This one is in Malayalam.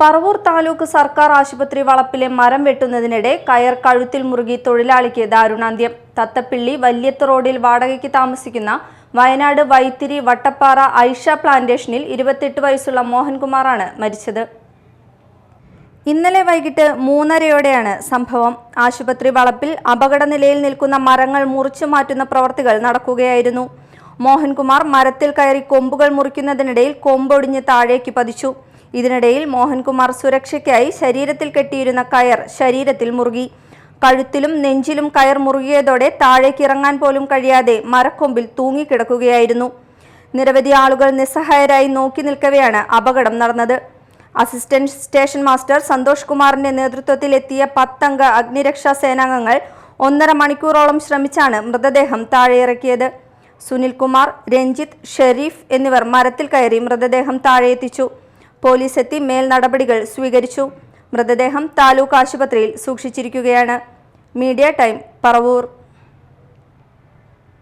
പറവൂർ താലൂക്ക് സർക്കാർ ആശുപത്രി വളപ്പിലെ മരം വെട്ടുന്നതിനിടെ കയർ കഴുത്തിൽ മുറുകി തൊഴിലാളിക്ക് ദാരുണാന്ത്യം. തത്തപ്പിള്ളി വല്യത്ത് റോഡിൽ വാടകയ്ക്ക് താമസിക്കുന്ന വയനാട് വൈത്തിരി വട്ടപ്പാറ ഐഷ പ്ലാന്റേഷനിൽ ഇരുപത്തെട്ട് വയസ്സുള്ള മോഹൻകുമാറാണ് മരിച്ചത്. ഇന്നലെ വൈകിട്ട് മൂന്നരയോടെയാണ് സംഭവം. ആശുപത്രി വളപ്പിൽ അപകട നിലയിൽ നിൽക്കുന്ന മരങ്ങൾ മുറിച്ചു മാറ്റുന്ന പ്രവർത്തികൾ നടക്കുകയായിരുന്നു. മോഹൻകുമാർ മരത്തിൽ കയറി കൊമ്പുകൾ മുറിക്കുന്നതിനിടയിൽ കൊമ്പൊടിഞ്ഞ് താഴേക്ക് പതിച്ചു. ഇതിനിടയിൽ മോഹൻകുമാർ സുരക്ഷയ്ക്കായി ശരീരത്തിൽ കെട്ടിയിരുന്ന കയർ ശരീരത്തിൽ മുറുകി. കഴുത്തിലും നെഞ്ചിലും കയർ മുറുകിയതോടെ താഴേക്കിറങ്ങാൻ പോലും കഴിയാതെ മരക്കൊമ്പിൽ തൂങ്ങിക്കിടക്കുകയായിരുന്നു. നിരവധി ആളുകൾ നിസ്സഹായരായി നോക്കി നിൽക്കവെയാണ് അപകടം നടന്നത്. അസിസ്റ്റന്റ് സ്റ്റേഷൻ മാസ്റ്റർ സന്തോഷ് കുമാറിന്റെ നേതൃത്വത്തിൽ എത്തിയ പത്തംഗ അഗ്നിരക്ഷാ സേനാംഗങ്ങൾ ഒന്നര മണിക്കൂറോളം ശ്രമിച്ചാണ് മൃതദേഹം താഴെയിറക്കിയത്. സുനിൽകുമാർ രഞ്ജിത്ത് ഷെരീഫ് എന്നിവർ മരത്തിൽ കയറി മൃതദേഹം താഴെയെത്തിച്ചു. പോലീസ് എത്തി മേൽ നടപടികൾ സ്വീകരിച്ചു. മൃതദേഹം താലൂക്ക് ആശുപത്രിയിൽ സൂക്ഷിച്ചിരിക്കുകയാണ്. Media time Paravur.